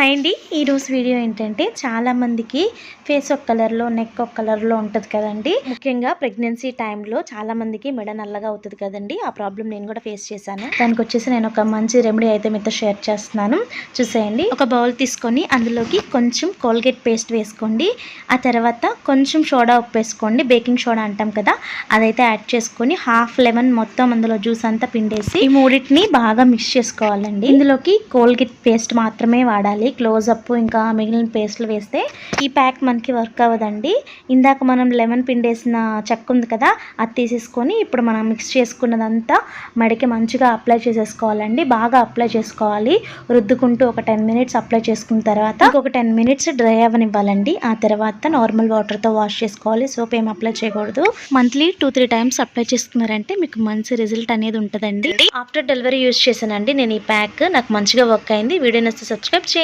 Hi అండి. ఈరోజు video ఏంటంటే చాలామందికి ఫేస్ ఒక కలర్లో నెక్ ఒక కలర్లో ఉంటుంది కదండి. ముఖ్యంగా ప్రెగ్నెన్సీ టైంలో చాలామందికి మెడ నల్లగా అవుతుంది కదండి. ఆ ప్రాబ్లం నేను కూడా ఫేస్ చేశాను. దానికి వచ్చేసి నేను ఒక మంచి రెమెడీ అయితే మీతో షేర్ చేస్తున్నాను. చూసేయండి. ఒక బౌల్ తీసుకొని అందులోకి కొంచెం కోల్గేట్ పేస్ట్ వేసుకోండి. ఆ తర్వాత కొంచెం సోడా ఉప్పు వేసుకోండి. బేకింగ్ సోడా అంటాం కదా అదైతే యాడ్ చేసుకొని హాఫ్ లెమన్ మొత్తం అందులో జ్యూస్ అంతా పిండేసి ఈ మూడింటిని బాగా మిక్స్ చేసుకోవాలండి. ఇందులోకి కోల్గేట్ పేస్ట్ మాత్రమే వాడాలి. క్లోజ్ అప్ ఇంకా మిగిలిన పేస్ట్లు వేస్తే ఈ ప్యాక్ మనకి వర్క్ అవ్వదండి. ఇందాక మనం లెమన్ పిండేసిన చెక్క ఉంది కదా అది తీసేసుకొని ఇప్పుడు మనం మిక్స్ చేసుకున్నదంతా మడికి మంచిగా అప్లై చేసేసుకోవాలండి. బాగా అప్లై చేసుకోవాలి. రుద్దుకుంటూ ఒక టెన్ మినిట్స్ అప్లై చేసుకున్న తర్వాత ఒక టెన్ మినిట్స్ డ్రై అవ్వనివ్వాలండి. ఆ తర్వాత నార్మల్ వాటర్తో వాష్ చేసుకోవాలి. సోప్ ఏం అప్లై చేయకూడదు. Monthly two three times apply చేసుకున్నారంటే మీకు మంచి రిజల్ట్ అనేది ఉంటుందండి. ఆఫ్టర్ డెలివరీ యూస్ చేశానండి. నేను ఈ ప్యాక్ నాకు మంచిగా వర్క్ అయింది. వీడియో నచ్చితే సబ్స్క్రైబ్ చేయండి.